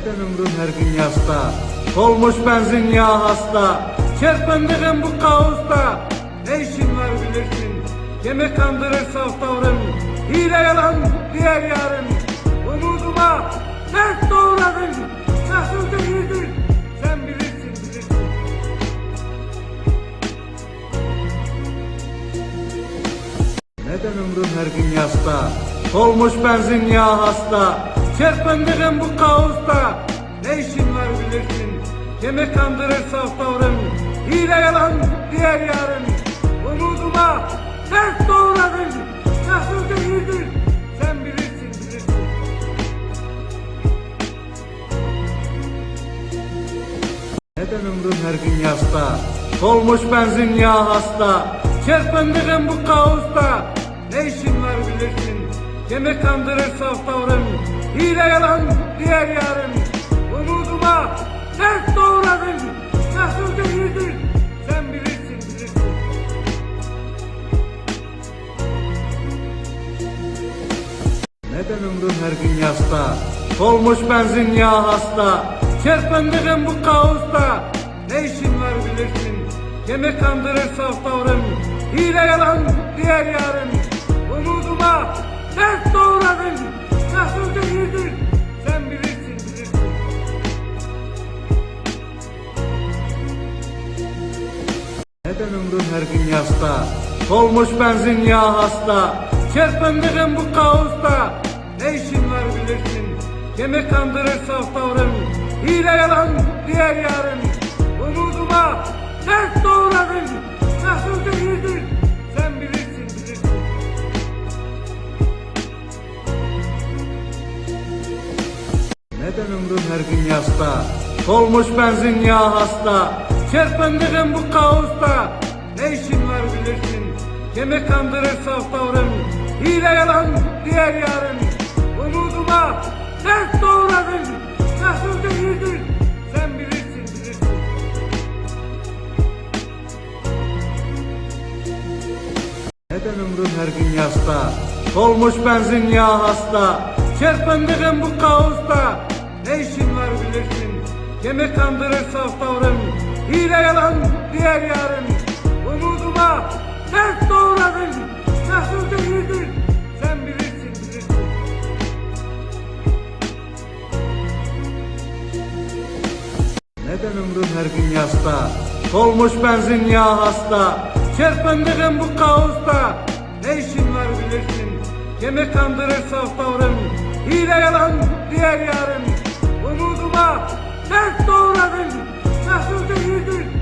Neden ömrüm her gün yasta? Olmuş benzin yağ hasta. Çırpındığım bu kaosta. Ne işin var bilirsin. Kimi kandırır saf tavrın. Hile yalan diğer yarın. Umuduma dert doğradın. Nasıl değildir sen bilirsin bilirsin. Neden ömrüm her gün yasta? Olmuş benzin yağ hasta. Çırpındığım bu kaosta. Ne işin var bilirsin. Kimi kandırır saf tavrın. Hile yalan diğer yarın. Umuduma dert doğradın. Nasıl değildir sen bilirsin bilirsin. Neden ömrüm her gün yasta? Olmuş benzin yağ hasta. Çırpındığım bu kaosta. Ne işin var bilirsin. Kimi kandırır saf tavrın. Hile yalan diğer yarın. Umuduma dert doğradın. Nasıl değildir sen bilirsin. Neden ömrüm her gün yasta? Olmuş benzin yağ hasta. Çırpındığım bu kaosta. Ne işin var bilirsin. Kimi kandırır saf tavrın. Hile yalan diğer yarın. Neden ömrüm her gün yasta? Olmuş benzin yağ hasta. Çırpındığım bu kaosta. Ne işin var bilirsin. Kimi kandırır saf tavrın. Hile yalan diğer yarın. Umuduma dert doğradın. Nasıl değildir sen bilirsin bilirsin. Neden ömrüm her gün yasta? Olmuş benzin yağ hasta. Çırpındığım bu kaosta. Ne işin var bilirsin. Kimi kandırır saf tavrın. Hile yalan diğer yarın. Umuduma dert doğradın. Nasıl değildir sen bilirsin bilirsin. Neden ömrüm her gün yasta? Olmuş benzin yağ hasta. Çırpındığım bu kaosta. Ne işin var bilirsin. Kimi kandırır saf tavrın hile yalan diğer yarın. Umuduma ters doğradın, nasıl dövüldün. Neden ömrüm her gün yasta, solmuş benzin ya hasta, çırpındığım bu kaosta, ne işin var bilirsin, kimi kandırır saf tavrın, hile yalan diğer yarın. Umuduma ters doğradın, 对，对，对。